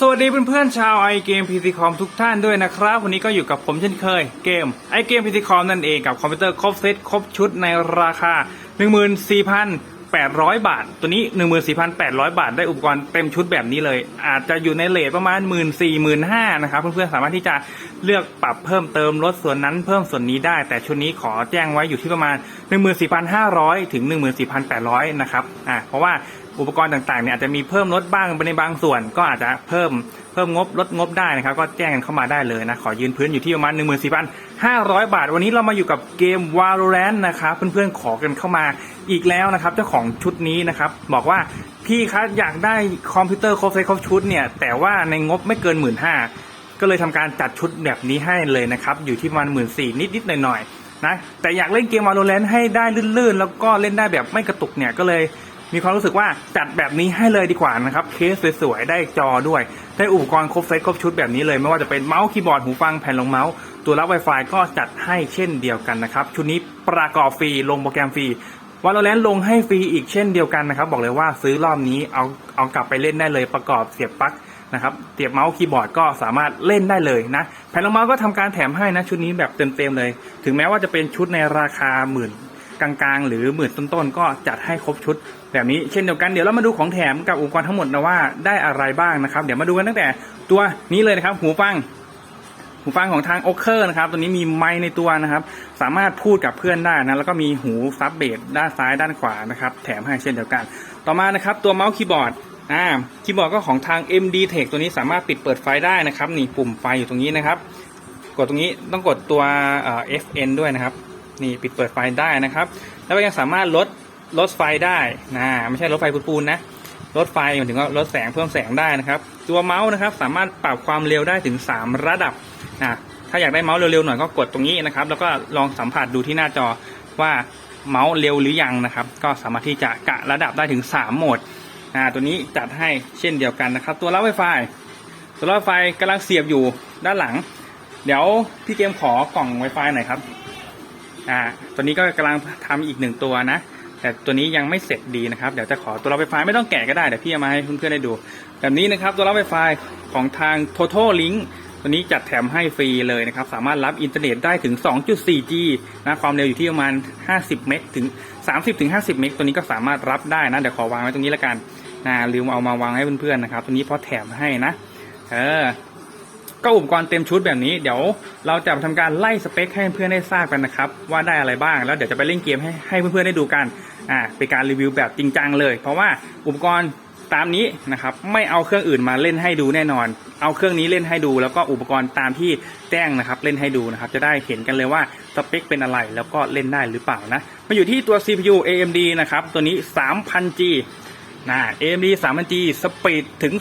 สวัสดีเพื่อนๆชาวไอเกมพีซีคอมทุกท่านด้วยนะครับ วันนี้ก็อยู่กับผมเช่นเคย เกมไอเกมพีซีคอมนั่นเองกับคอมพิวเตอร์ครบเซตครบชุดในราคา 14,800 บาท ตัวนี้ 14,800 บาท ได้อุปกรณ์เต็มชุดแบบนี้เลย อาจจะอยู่ในเลทประมาณ 1 4 0 0 0 0นะครับ เพื่อนๆสามารถที่จะเลือกปรับเพิ่มเติมลดส่วนนั้นเพิ่มส่วนนี้ได้ แต่ชุดนี้ขอแจ้งไว้อยู่ที่ประมาณ 14,500 ถึง 14,800 นะครับอ่าเพราะว่า อุปกรณ์ต่างๆเนี่ยอาจจะมีเพิ่มลดบ้างในบางส่วน ก็อาจจะเพิ่มเพิ่มงบลดงบได้นะครับ ก็แจ้งกันเข้ามาได้เลยนะ ขอยืนพื้นอยู่ที่ประมาณ 14,500 บาท วันนี้เรามาอยู่กับเกม Valorant นะครับ เพื่อนๆขอกันเข้ามาอีกแล้วนะครับ เจ้าของชุดนี้นะครับ บอกว่าพี่ครับอยากได้คอมพิวเตอร์ครบเซตครบชุดเนี่ยแต่ว่าในงบไม่เกิน 1 5ื่นก็เลยทำการจัดชุดแบบนี้ให้เลยนะครับ อยู่ที่ประมาณหมื่นสี่นิดๆหน่อยๆนะแต่อยากเล่นเกม Valorant ให้ได้ลื่นๆ แล้วก็เล่นได้แบบไม่กระตุกเนี่ยก็เลย มีความรู้สึกว่าจัดแบบนี้ให้เลยดีกว่านะครับเคสสวยๆได้จอด้วย ได้อุปกรณ์ครบเซตครบชุดแบบนี้เลยไม่ว่าจะเป็นเมาส์คีย์บอร์ดหูฟังแผ่นรองเมาส์ตัวรับ Wi-Fi ก็จัดให้เช่นเดียวกันนะครับชุดนี้ประกอบฟรีลงโปรแกรมฟรีว a ล o แ a นลงให้ฟรีอีกเช่นเดียวกันนะครับ บอกเลยว่าซื้อรอบนี้เอาเอากลับไปเล่นได้เลยประกอบเสียบปลั๊กนะครับเสียบเมาส์คีย์บอร์ดก็สามารถเล่นได้เลยนะแผ่นรองเมาส์ก็ทำการแถมให้นะชุดนี้แบบเต็มๆเลย ถึงแม้ว่าจะเป็นชุดในราคาหมื่นกลางๆ หรือหมื่นต้นๆก็จัดให้ครบชุด แบบนี้เช่นเดียวกันเดี๋ยวเรามาดูของแถมกับอุปกรณ์ทั้งหมดนะว่าได้อะไรบ้างนะครับ เดี๋ยวมาดูกันตั้งแต่ตัวนี้เลยนะครับ หูฟัง หูฟังของทางโอเคอร์นะครับ ตัวนี้มีไมค์ในตัวนะครับ สามารถพูดกับเพื่อนได้นะแล้วก็มีหูซับเบสด้านซ้ายด้านขวานะครับ แถมให้เช่นเดียวกัน ต่อมานะครับตัวเมาส์คีย์บอร์ดอ่าคีย์บอร์ดก็ของทาง MD Tech ตัวนี้สามารถปิดเปิดไฟได้นะครับนี่ปุ่มไฟอยู่ตรงนี้นะครับ กดตรงนี้ต้องกดตัวเอ่อ FN ด้วยนะครับ นี่ปิดเปิดไฟได้นะครับ แล้วก็ยังสามารถลด ลดไฟได้นะไม่ใช่ลดไฟปูนๆนะลดไฟหมายถึงว่าลดแสงเพิ่มแสงได้นะครับ ตัวเมาส์นะครับ สามารถปรับความเร็วได้ถึง 3 ระดับนะถ้าอยากได้เมาส์เร็วๆหน่อยก็กดตรงนี้นะครับ แล้วก็ลองสัมผัสดูที่หน้าจอว่าเมาส์เร็วหรือยังนะครับ ก็สามารถที่จะกะระดับได้ถึง 3 โหมดอ่าตัวนี้จัดให้เช่นเดียวกันนะครับ ตัวรับไวไฟตัวรับไวไฟกำลังเสียบอยู่ด้านหลัง เดี๋ยวพี่เกมขอกล่อง Wi-Fi หน่อยครับอ่าตัวนี้ก็กำลังทำอีกหนึ่งตัวนะ แต่ตัวนี้ยังไม่เสร็จดีนะครับเดี๋ยวจะขอตัวรับ Wi-Fi ไม่ต้องแกะก็ได้เดี๋ยวพี่เอามาให้เพื่อนๆได้ดู แบบนี้นะครับตัวรับ Wi-Fi ของทาง Total Link ตัวนี้จัดแถมให้ฟรีเลยนะครับสามารถรับอินเทอร์เน็ตได้ถึง 2.4G นะความเร็วอยู่ที่ประมาณ 50 เมกถึง 30ถึง50 เมกตัวนี้ก็สามารถรับได้นะเดี๋ยวขอวางไว้ตรงนี้แล้วกันนะลืมเอามาวางให้เพื่อนๆนะครับตัวนี้เพราะแถมให้นะเออก็อุปกรณ์เต็มชุดแบบนี้เดี๋ยวเราจะทำการไล่สเปคให้เพื่อนๆได้ทราบกันนะครับ ว่าได้อะไรบ้างแล้วเดี๋ยวจะไปเล่นเกมให้ให้เพื่อนๆได้ดูกัน อ่าเป็นการรีวิวแบบจริงจังเลย เพราะว่าอุปกรณ์ตามนี้นะครับไม่เอาเครื่องอื่นมาเล่นให้ดูแน่นอน เอาเครื่องนี้เล่นให้ดู แล้วก็อุปกรณ์ตามที่แจ้งนะครับเล่นให้ดูนะครับจะได้เห็นกันเลยว่าสเปคเป็นอะไรแล้วก็เล่นได้หรือเปล่านะมาอยู่ที่ตัว CPU AMD นะครับตัวนี้ 3000G นะ AMD 3,000G สปีดถึง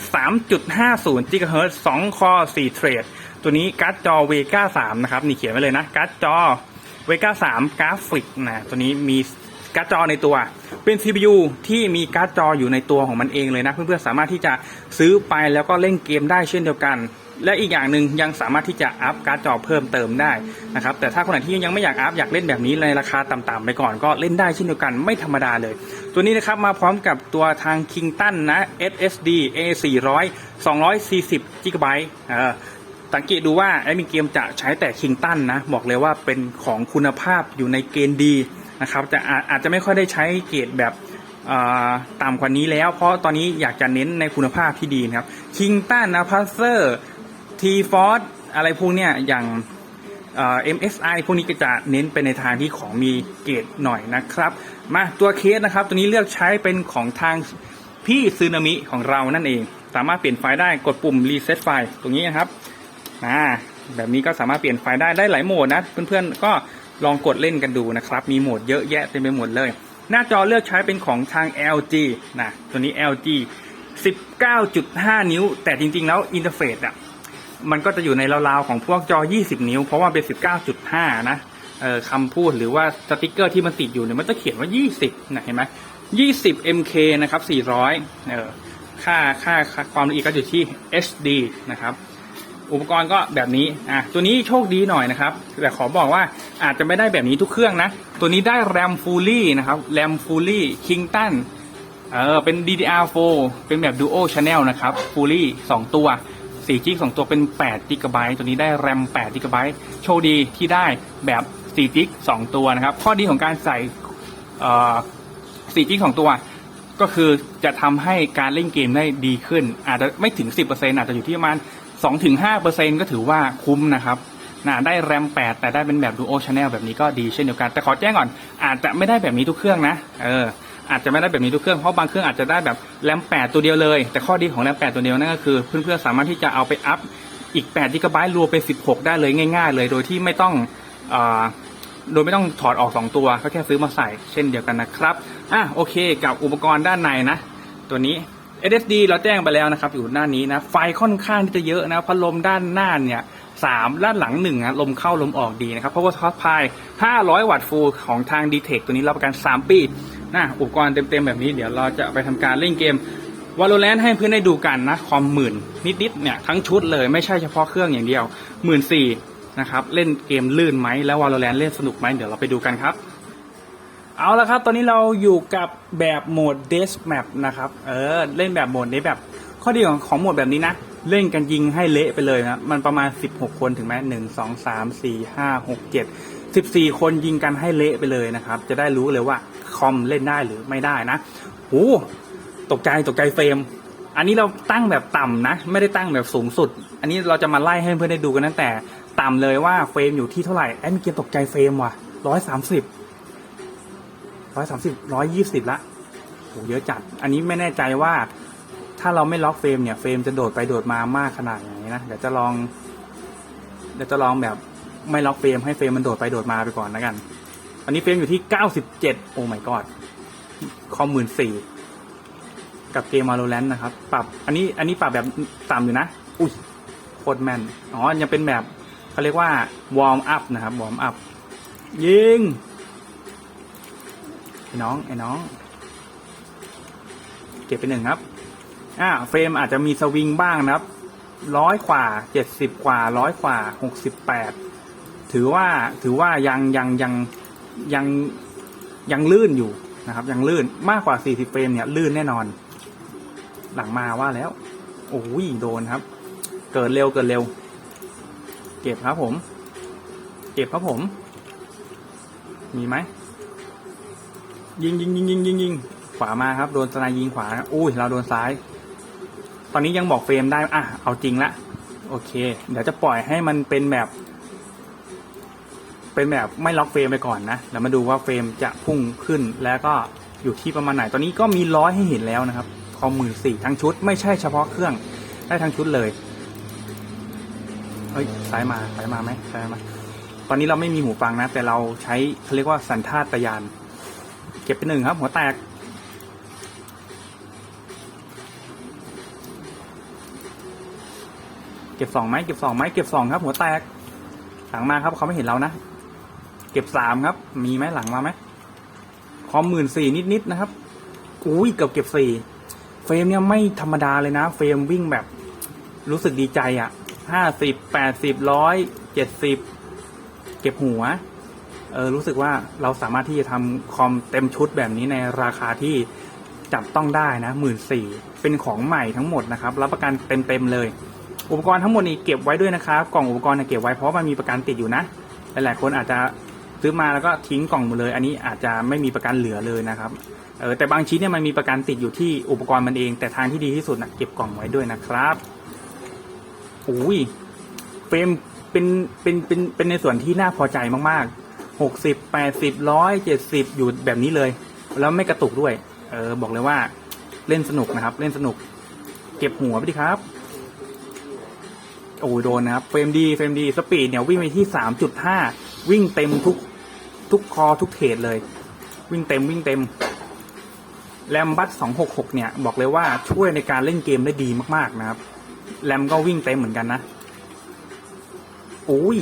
3.50 GHz 2 คอ 4 เทรด ตัวนี้การ์ดจอ Vega 3 นะครับ นี่เขียนไว้เลยนะ การ์ดจอ Vega 3 กราฟิกนะ ตัวนี้มี การ์ดจอในตัว เป็น CPU ที่มีการ์ดจออยู่ในตัวของมันเองเลยนะเพื่อนๆสามารถที่จะซื้อไปแล้วก็เล่นเกมได้เช่นเดียวกัน และอีกอย่างหนึ่งยังสามารถที่จะอัพการ์ดจอเพิ่มเติมได้นะครับแต่ถ้าคนไหนที่ยังไม่อยากอัพอยากเล่นแบบนี้ในราคาต่ำๆไปก่อนก็เล่นได้เช่นเดียวกันไม่ธรรมดาเลย ตัวนี้นะครับมาพร้อมกับตัวทาง Kingston นะ SSD A400 240 GB เออสังเกตดูว่าแอดมินเกมจะใช้แต่ Kingston นะ บอกเลยว่าเป็นของคุณภาพอยู่ในเกณฑ์ดี นะครับจะอาอาจจะไม่ค่อยได้ใช้เกรดแบบอ่าต่ำกว่านี้แล้ว เพราะตอนนี้อยากจะเน้นในคุณภาพที่ดีนะครับ Kingston นะ p a s s e r T Force อะไรพวกเนี้ยอย่างเอ่อ MSI พวกนี้ก็จะเน้นไปในทางที่ของมีเกรดหน่อยนะครับ มาตัวเคสนะครับ ตัวนี้เลือกใช้เป็นของทางพี่ซึนามิของเรานั่นเอง สามารถเปลี่ยนไฟล์ได้กดปุ่ม reset ไฟล์ตรงนี้นะครับอ่าแบบนี้ก็สามารถเปลี่ยนไฟล์ได้ได้หลายโหมดนะ เพื่อนๆก็ ลองกดเล่นกันดูนะครับ มีโหมดเยอะแยะเต็มไปหมดเลย หน้าจอเลือกใช้เป็นของทาง LG นะ ตัวนี้ LG 19.5 นิ้ว แต่จริงๆ แล้วอินเทอร์เฟซอะ มันก็จะอยู่ในราวๆ ของพวกจอ 20 นิ้ว เพราะว่าเป็น 19.5 นะเออคำพูดหรือว่าสติกเกอร์ที่มันติดอยู่เนี่ยมันจะเขียนว่า 20 นะเห็นไหม20 MK นะครับ 400 เออค่าค่าค่าความละเอียดก็อยู่ที่ HD นะครับ อุปกรณ์ก็แบบนี้อะตัวนี้โชคดีหน่อยนะครับ แต่ขอบอกว่าอาจจะไม่ได้แบบนี้ทุกเครื่องนะ ตัวนี้ได้แรมฟูลี่นะครับแรมฟูลี่คิงตันเออเป็น DDR4 เป็นแบบ Duo Channel นะครับ Fully 2ตัว4 g 2ตัวเป็น8 g b ตัวนี้ได้ RAM 8 g b โชคดีที่ได้แบบ4 g 2ตัวนะครับ ข้อดีของการใส่เอ่อ4 g 2ตัว ก็คือจะทำให้การเล่นเกมได้ดีขึ้น อาจจะไม่ถึง 10%อาจจะอยู่ที่ประมาณ 2-5%ก็ถือว่าคุ้มนะครับนะได้แรม 8 แต่ได้เป็นแบบ Duo Channel แบบนี้ก็ดีเช่นเดียวกัน แต่ขอแจ้งก่อน อาจจะไม่ได้แบบนี้ทุกเครื่องนะ เออ อาจจะไม่ได้แบบนี้ทุกเครื่อง เพราะบางเครื่องอาจจะได้แบบแรม 8 ตัวเดียวเลย แต่ข้อดีของแรม 8 ตัวเดียวนั่นก็คือ เพื่อนๆ สามารถที่จะเอาไปอัพอีก8 g b รวมเป็น 16 ได้เลยง่าย ๆ เลย โดยที่ไม่ต้องอโดยไม่ต้องถอดออก 2 ตัว ก็แค่ซื้อมาใส่ เช่นเดียวกันนะครับ อะ โอเค กับอุปกรณ์ด้านในนะ ตัวนี้ SSD เราแจ้งไปแล้วนะครับ อยู่หน้านี้นะ ไฟค่อนข้างที่จะเยอะนะพัดลมด้านหน้าเนี่ยสามด้านหลังหนึ่งนะลมเข้าลมออกดีนะครับ เพราะว่าท็อปพาย 500 วัตต์ฟูลของทาง d t e c ตัวนี้รับประกัน 3 ปีนะอุปกรณ์เต็มๆ แบบนี้เดี๋ยวเราจะไปทำการเล่นเกม Valorant ให้เพื่อนได้ดูกันนะ คอมหมื่นนิดๆเนี่ยทั้งชุดเลยไม่ใช่เฉพาะเครื่องอย่างเดียวหมื่นสี่นะครับ เล่นเกมลื่นไหมแล้ว Valorant เล่นสนุกไหมเดี๋ยวเราไปดูกันครับ เอาละครับ ตอนนี้เราอยู่กับแบบโหมด Death Map นะครับ เออ เล่นแบบโหมดนี้แบบ ข้อดีของของโหมดแบบนี้นะ เล่นกันยิงให้เละไปเลยนะ มันประมาณ 16 คนถึงไหมหนึ่งสองสามสี่ห้าหกเจ็ดสิบสี่คนยิงกันให้เละไปเลยนะครับ จะได้รู้เลยว่าคอมเล่นได้หรือไม่ได้นะโอ้ตกใจตกใจเฟรม อันนี้เราตั้งแบบต่ำนะ ไม่ได้ตั้งแบบสูงสุด อันนี้เราจะมาไล่ให้เพื่อนได้ดูกันตั้งแต่ ต่ำเลยว่าเฟรมอยู่ที่เท่าไหร่แอดมิเกมตกใจเฟรมว่ะร้อยสามสิบ ร้อยสามสิบร้อยยี่สิบละโหเยอะจัด อันนี้ไม่แน่ใจว่าถ้าเราไม่ล็อกเฟรมเนี่ยเฟรมจะโดดไปโดดมามากขนาดไหนนะเดี๋ยวจะลอง เดี๋ยวจะลองแบบไม่ล็อกเฟรมให้เฟรมมันโดดไปโดดมาไปก่อนแล้วกัน อันนี้เฟรมอยู่ที่เก้าสิบเจ็ดโอ้ my god คอมหมื่นสี่กับเกม Valorant นะครับ ปรับ อันนี้อันนี้ปรับแบบต่ำอยู่นะ อุ้ยโคตรแมนอ๋อ ยังเป็นแบบเขาเรียกว่าวอร์มอัพนะครับวอร์มอัพยิง อ้น้องไอ้น้อง เก็บไปหนึ่งครับ อ่า เฟรมอาจจะมีสวิงบ้างนะครับร้อยกว่าเจ็ดสิบกว่าร้อยกว่าหกสิบแปดถือว่าถือว่ายังยังยังยังยังลื่นอยู่นะครับ ยังลื่นมากกว่าสี่สิบเฟรมเนี่ยลื่นแน่นอน หลังมาว่าแล้ว โอ้ยโดนครับ เกิดเร็วเกิดเร็ว เก็บครับผม เก็บครับผม มีไหม ยิงยิงยิงยิงยิงยิงขวามาครับ โดนสไนยิงขวาอุ้ยเราโดนซ้าย ตอนนี้ยังบอกเฟรมได้อะเอาจริงละโอเค เดี๋ยวจะปล่อยให้มันเป็นแบบ เป็นแบบไม่ล็อกเฟรมไปก่อนนะแล้วมาดูว่าเฟรมจะพุ่งขึ้นแล้วก็อยู่ที่ประมาณไหน ตอนนี้ก็มีร้อยให้เห็นแล้วนะครับคอมหมื่นสี่ทั้งชุด ไม่ใช่เฉพาะเครื่องได้ทั้งชุดเลยเฮ้ยซ้ายมาซ้ายมาไหมซ้ายมา ตอนนี้เราไม่มีหูฟังนะ แต่เราใช้เขาเรียกว่าสัญชาตญาณ เก็บไปหนึ่งครับ หัวแตก เก็บสองไหมเก็บสองไหมเก็บสองครับ หัวแตก หลังมาครับเขาไม่เห็นเรานะ เก็บสามครับ มีไหมหลังมาไหมคอมหมื่นสี่นิดๆนะครับ อุ้ยเกือบเก็บสี่เฟรมเนี่ยไม่ธรรมดาเลยนะ เฟรมวิ่งแบบ รู้สึกดีใจอะ่ะห้าสิบแปดสิบร้อยเจ็ดสิบเก็บหัว เออรู้สึกว่าเราสามารถที่จะทำคอมเต็มชุดแบบนี้ในราคาที่จับต้องได้นะหมื่นสี่เป็นของใหม่ทั้งหมดนะครับ รับประกันเต็มๆเลย อุปกรณ์ทั้งหมดนี้เก็บไว้ด้วยนะครับ กล่องอุปกรณ์เนี่ยเก็บไว้เพราะมันมีประกันติดอยู่นะ หลายๆคนอาจจะซื้อมาแล้วก็ทิ้งกล่องหมดเลย อันนี้อาจจะไม่มีประกันเหลือเลยนะครับเออแต่บางชิ้นเนี่ยมันมีประกันติดอยู่ที่อุปกรณ์มันเอง แต่ทางที่ดีที่สุดนะเก็บกล่องไว้ด้วยนะครับอุ้ยเฟรมเป็นเป็นเป็นเป็นในส่วนที่น่าพอใจมากๆ หกสิบแปดสิบร้อยเจ็ดสิบอยู่แบบนี้เลย แล้วไม่กระตุกด้วย เออ บอกเลยว่าเล่นสนุกนะครับ เล่นสนุก เก็บหัวไปดิครับ โอ้ยโดนนะครับเฟรมดีเฟรมดีสปีดเนี่ยวิ่งไปที่สามจุดห้าวิ่งเต็มทุกทุกคอทุกเทรดเลย วิ่งเต็มวิ่งเต็มแรมบัตสองหกหกเนี่ย บอกเลยว่าช่วยในการเล่นเกมได้ดีมากๆนะครับแรมก็วิ่งเต็มเหมือนกันนะโอ้ย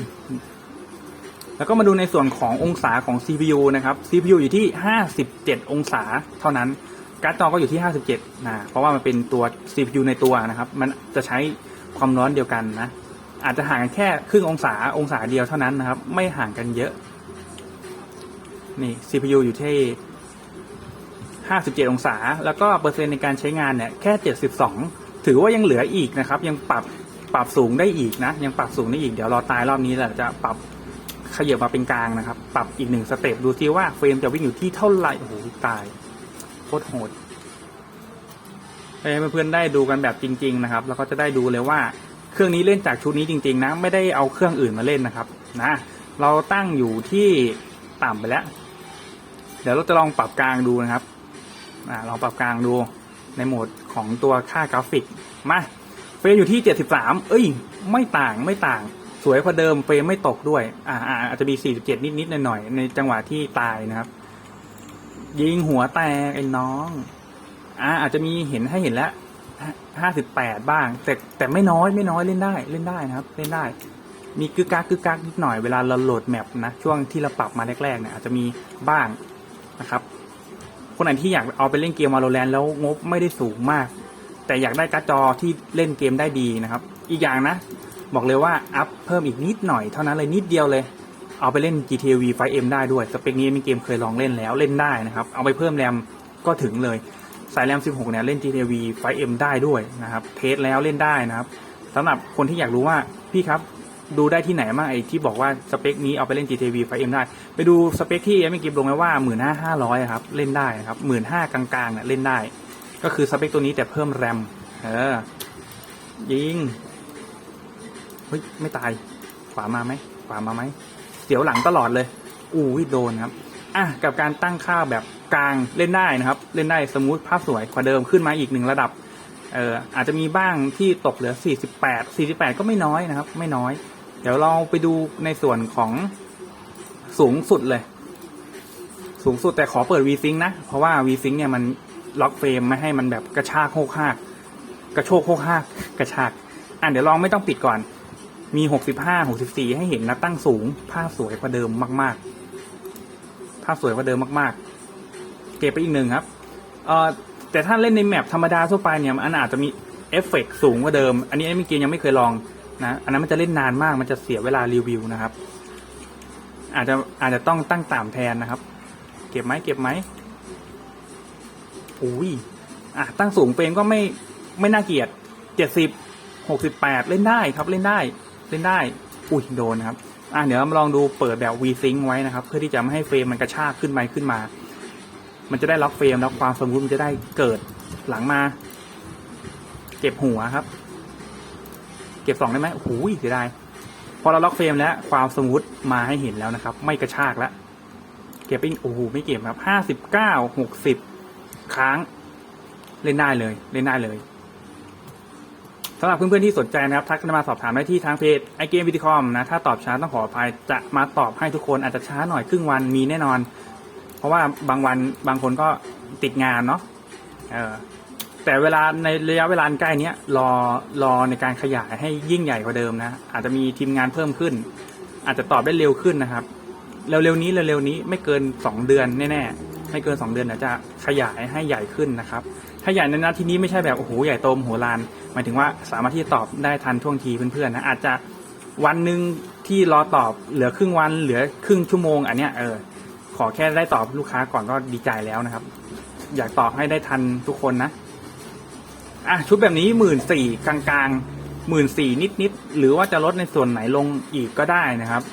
แล้วก็มาดูในส่วนขององศาของ CPU นะครับ CPU อยู่ที่ 57 องศาเท่านั้น การ์ดจอก็อยู่ที่ 57 นะ เพราะว่ามันเป็นตัว CPU ในตัวนะครับ มันจะใช้ความร้อนเดียวกันนะ อาจจะห่างกันแค่ครึ่งองศา องศาเดียวเท่านั้นนะครับ ไม่ห่างกันเยอะ นี่ CPU อยู่ที่ 57 องศา แล้วก็เปอร์เซ็นต์ในการใช้งานเนี่ยแค่ 72 ถือว่ายังเหลืออีกนะครับ ยังปรับปรับสูงได้อีกนะ ยังปรับสูงได้อีก เดี๋ยวรอตายรอบนี้แหละจะปรับ ขยับมาเป็นกลางนะครับ ปรับอีกหนึ่งสเต็ปดูซิว่าเฟรมจะวิ่งอยู่ที่เท่าไหร่โอ้โหตายโคตรโหดให้เพื่อนๆได้ดูกันแบบจริง ๆ นะครับ แล้วก็จะได้ดูเลยว่าเครื่องนี้เล่นจากชุดนี้จริง ๆ นะ ไม่ได้เอาเครื่องอื่นมาเล่นนะครับ นะ เราตั้งอยู่ที่ต่ำไปแล้ว เดี๋ยวเราจะลองปรับกลางดูนะครับอลองปรับกลางดูในโหมดของตัวค่ากราฟิกมาเฟรมอยู่ที่ 73 เอ้ย ไม่ต่างไม่ต่าง สวยกว่าเดิมเฟรมไม่ตกด้วยอ่าอ่าอาจจะมี 47 นิดๆหน่อยๆในจังหวะที่ตายนะครับ ยิงหัวแตกไอ้น้อง อ่าอาจจะมีเห็นให้เห็นแล้ว58 บ้าง แต่แต่ไม่น้อยไม่น้อยเล่นได้เล่นได้นะครับ เล่นได้ มีกึกกักกึกกักนิดหน่อยเวลาเราโหลดแมปนะช่วงที่เราปรับมาแรกๆเนี่ยอาจจะมีบ้างนะครับคนไหนที่อยากเอาไปเล่นเกมมาโลแลนแล้วงบไม่ได้สูงมาก แต่อยากได้การ์ดจอที่เล่นเกมได้ดีนะครับ อีกอย่างนะ บอกเลยว่าอัพเพิ่มอีกนิดหน่อยเท่านั้นเลยนิดเดียวเลย เอาไปเล่น GTA V 5M ได้ด้วย สเปคนี้มีเกมเคยลองเล่นแล้วเล่นได้นะครับ เอาไปเพิ่มแรมก็ถึงเลย สายแรม 16 เนี่ยเล่น GTA V 5M ได้ด้วยนะครับเทสแล้วเล่นได้นะครับสำหรับคนที่อยากรู้ว่าพี่ครับดูได้ที่ไหนบ้างไอ้ที่บอกว่าสเปคนี้เอาไปเล่น GTA V 5M ได้ ไปดูสเปคที่เอ็มกิฟลงไว้ว่าหมื่นห้าห้าร้อยครับเล่นได้นะครับหมื่นห้ากลางๆเนี่ยเล่นได้ ก็คือสเปคตัวนี้แต่เพิ่มแรมเออยิง เฮ้ยไม่ตาย ขวามาไหมขวามาไหมเสียวหลังตลอดเลย อู้ยโดนครับอะกับการตั้งค่าแบบกลางเล่นได้นะครับ เล่นได้สมูทภาพสวยกว่าเดิมขึ้นมาอีกหนึ่งระดับเอออาจจะมีบ้างที่ตกเหลือ 48 48 ก็ไม่น้อยนะครับ ไม่น้อย เดี๋ยวเราไปดูในส่วนของสูงสุดเลย สูงสุดแต่ขอเปิด V-Sync นะ เพราะว่า V-Sync เนี่ยมันล็อกเฟรมไม่ให้มันแบบกระชากโคกหากกระโชกโคกหากกระชาก อะเดี๋ยวลองไม่ต้องปิดก่อน มี 65 64 ให้เห็นนะตั้งสูง ภาพสวยกว่าเดิมมาก ๆ ภาพสวยกว่าเดิมมากๆ เก็บไปอีกหนึ่งครับ เอ่อ แต่ถ้าเล่นในแมปธรรมดาทั่วไปเนี่ยมันอาจจะมีเอฟเฟกต์สูงกว่าเดิม อันนี้ไอ้มิเกยังไม่เคยลองนะ อันนั้นมันจะเล่นนานมาก มันจะเสียเวลารีวิวนะครับ อาจจะอาจจะต้องตั้งต่ำแทนนะครับ เก็บไหมเก็บไหมอุ้ยอะตั้งสูงเฟรมก็ไม่ไม่น่าเกลียดเจ็ดสิบหกสิบแปดเล่นได้ครับเล่นได้ เล่นได้ อุ้ยโดนนะครับ อะเดี๋ยวมาลองดูเปิดแบบ V-Sync ไว้นะครับ เพื่อที่จะไม่ให้เฟรมมันกระชากขึ้นไปขึ้นมา มันจะได้ล็อกเฟรมแล้วความสมูทมันจะได้เกิดหลังมา เก็บหัวครับ เก็บสองได้ไหมโอ้โหเสียดายพอเราล็อกเฟรมแล้วความสมูทมาให้เห็นแล้วนะครับ ไม่กระชากแล้วเก็บปอีกโอ้โหไม่เก็บครับห้าสิบเก้าหกสิบค้างเล่นได้เลย เล่นได้เลย สำหรับเพื่อนๆที่สนใจนะครับทักมาสอบถามได้ที่ทางเพจไอเกมวิดีคอมนะถ้าตอบช้าต้องขออภัยจะมาตอบให้ทุกคนอาจจะช้าหน่อยครึ่งวันมีแน่นอน เพราะว่าบางวันบางคนก็ติดงานเนาะเออแต่เวลาในระยะเวลาใกล้นี้รอรอในการขยายให้ยิ่งใหญ่กว่าเดิมนะ อาจจะมีทีมงานเพิ่มขึ้น อาจจะตอบได้เร็วขึ้นนะครับ เร็วๆนี้เร็วๆนี้ไม่เกินสองเดือนแน่ๆ ไม่เกินสองเดือนเดี๋ยวจะขยายให้ใหญ่ขึ้นนะครับถ้าใหญ่ในนัดที่นี้ไม่ใช่แบบโอ้โหใหญ่โตมโหฬารหมายถึงว่าสามารถที่จะตอบได้ทันท่วงทีเพื่อนๆนะอาจจะวันหนึ่งที่รอตอบเหลือครึ่งวันเหลือครึ่งชั่วโมง อันเนี้ยเออขอแค่ได้ตอบลูกค้าก่อนก็ดีใจแล้วนะครับ อยากตอบให้ได้ทันทุกคนนะอะชุดแบบนี้หมื่นสี่กลางๆหมื่นสี่นิดๆหรือว่าจะลดในส่วนไหนลงอีกก็ได้นะครับ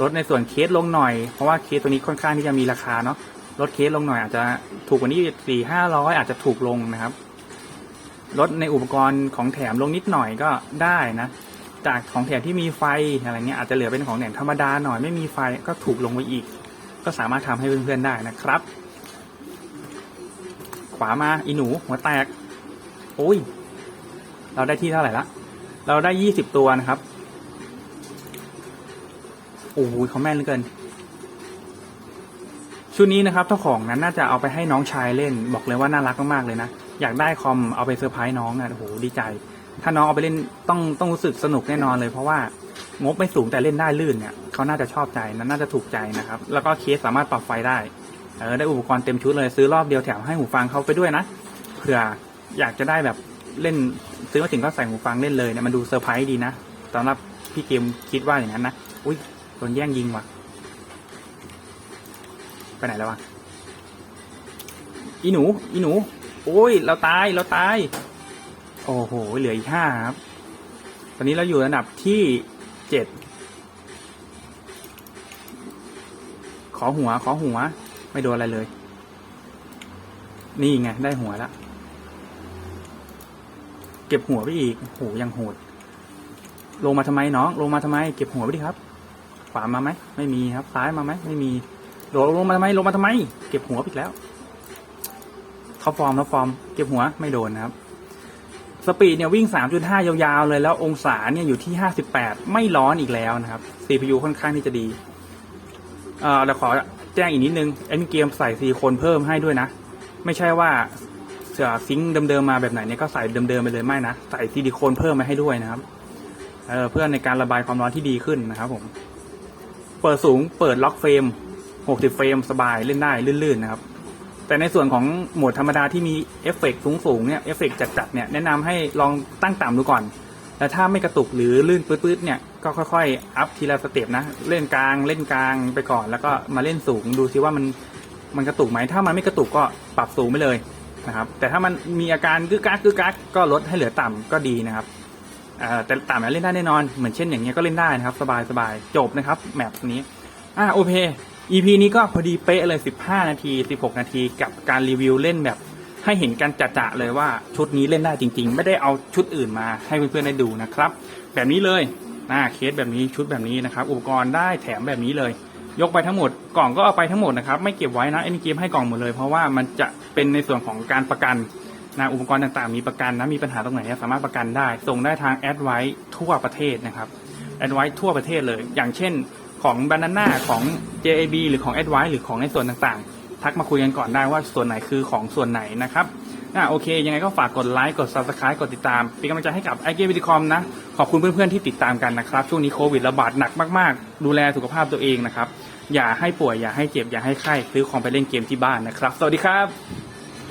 ลดในส่วนเคสลงหน่อยเพราะว่าเคสตัวนี้ค่อนข้างที่จะมีราคาเนาะ ลดเคสลงหน่อยอาจจะถูกกว่านี้สี่ห้าร้อยอาจจะถูกลงนะครับลดในอุปกรณ์ของแถมลงนิดหน่อยก็ได้นะ จากของแถมที่มีไฟอะไรเงี้ยอาจจะเหลือเป็นของแถมธรรมดาหน่อยไม่มีไฟก็ถูกลงไปอีก ก็สามารถทำให้เพื่อนๆได้นะครับ ขวามาอีหนูหัวแตกโอ้ย เราได้ที่เท่าไหร่ละเราได้ยี่สิบตัวนะครับโอ้โหเขาแม่นเหลือเกิน ชุดนี้นะครับเจ้าของนั้นน่าจะเอาไปให้น้องชายเล่น บอกเลยว่าน่ารักมากๆเลยนะ อยากได้คอมเอาไปเซอร์ไพรส์น้องอะโอ้โหดีใจ ถ้าน้องเอาไปเล่นต้องต้องรู้สึกสนุกแน่นอนเลย เพราะว่างบไม่สูงแต่เล่นได้ลื่นเนี่ยเขาน่าจะชอบใจนะน่าจะถูกใจนะครับ แล้วก็เคสสามารถปรับไฟได้เออได้อุปกรณ์เต็มชุดเลยซื้อรอบเดียวแถมให้หูฟังเขาไปด้วยนะเผื่ออยากจะได้แบบเล่นซื้อมาถึงก็ใส่หูฟังเล่นเลยเนี่ยมันดูเซอร์ไพรส์ดีนะสำหรับพี่เกมคิดว่าอย่างนั้นนะอุ้ยโดนแย่งยิงว่ะ ไปไหนแล้ววะอีหนู อีหนู โอ้ย เราตาย เราตาย โอ้โห เหลืออีกห้าครับ ตอนนี้เราอยู่อันดับที่เจ็ด ขอหัว ขอหัว ไม่โดนอะไรเลย นี่ไง ได้หัวแล้ว เก็บหัวไปอีกโหยังโหด ลงมาทำไมน้อง ลงมาทำไม เก็บหัวไปดิครับ ขวามาไหม ไม่มีครับ ซ้ายมาไหม ไม่มี โดดลงมาทำไมลงมาทำไม เก็บหัวอีกแล้วท็อปฟอร์มท็อปฟอร์มเก็บหัวไม่โดนนะครับ สปีดเนี่ยวิ่ง 3.5 ยาวๆ เลยแล้วองศาเนี่ยอยู่ที่ 58 ไม่ร้อนอีกแล้วนะครับ CPU ค่อนข้างที่จะดีเอ่อเดี๋ยวขอแจ้งอีกนิดนึงเอ็นเกมใส่ซีโคนเพิ่มให้ด้วยนะ ไม่ใช่ว่าเสือซิงค์เดิมๆมาแบบไหนเนี่ยก็ใส่เดิมๆไปเลยไม่นะ ใส่ซิลิโคนเพิ่มมาให้ด้วยนะครับเเพื่อในการระบายความร้อนที่ดีขึ้นนะครับผม เปิดสูงเปิดล็อกเฟรม 60 เฟรมสบายเล่นได้ลื่นๆนะครับ แต่ในส่วนของโหมดธรรมดาที่มีเอฟเฟกต์สูงๆเนี่ยเอฟเฟกต์จัดๆเนี่ยแนะนำให้ลองตั้งต่ำดูก่อน แล้วถ้าไม่กระตุกหรือลื่นปื๊ดๆเนี่ยก็ค่อยๆ อัพทีละสเต็ปนะ เล่นกลางเล่นกลางไปก่อน แล้วก็มาเล่นสูงดูซิว่ามันมันกระตุกไหมถ้ามันไม่กระตุกก็ปรับสูงไปเลยนะครับ แต่ถ้ามันมีอาการกึกกักกึกกักก็ลดให้เหลือต่ำก็ดีนะครับแต่ต่ำแล้วเล่นได้แน่นอน เหมือนเช่นอย่างเงี้ยก็เล่นได้นะครับ สบายสบายจบนะครับแมปนี้อ่าโอเค EP นี้ก็พอดีเป๊ะเลย 15 นาที 16 นาทีกับการรีวิวเล่นแบบ ให้เห็นกันจะๆเลยว่าชุดนี้เล่นได้จริง ๆ ไม่ได้เอาชุดอื่นมาให้เพื่อนๆได้ดูนะครับ แบบนี้เลยอ่าเคสแบบนี้ชุดแบบนี้นะครับ อุปกรณ์ได้แถมแบบนี้เลย ยกไปทั้งหมดกล่องก็เอาไปทั้งหมดนะครับ ไม่เก็บไว้นะเอ็นเกมให้กล่องหมดเลย เพราะว่ามันจะเป็นในส่วนของการประกันนะอุปกรณ์ต่างๆ มีประกันนะมีปัญหาตรงไหนสามารถประกันได้ ส่งได้ทางแอดไว้ทั่วประเทศนะครับแอดไว้ทั่วประเทศเลย อย่างเช่น ของ Banana ของ JAB หรือของ a d v i c e หรือของในส่วนต่างๆ ทักมาคุยกันก่อนได้ว่าส่วนไหนคือของส่วนไหนนะครับอ่าโอเค ยังไงก็ฝากกดไลค์กด Subscribe กดติดตาม เป็นกำลังใจให้กับ i g a m e c o m นะ ขอบคุณเพื่อนๆที่ติดตามกันนะครับ ช่วงนี้โควิดระบาดหนักมากๆ ดูแลสุขภาพตัวเองนะครับ อย่าให้ป่วยอย่าให้เจ็บอย่าให้ไข้ซื้อของไปเล่นเกมที่บ้านนะครับ สวัสดีครับ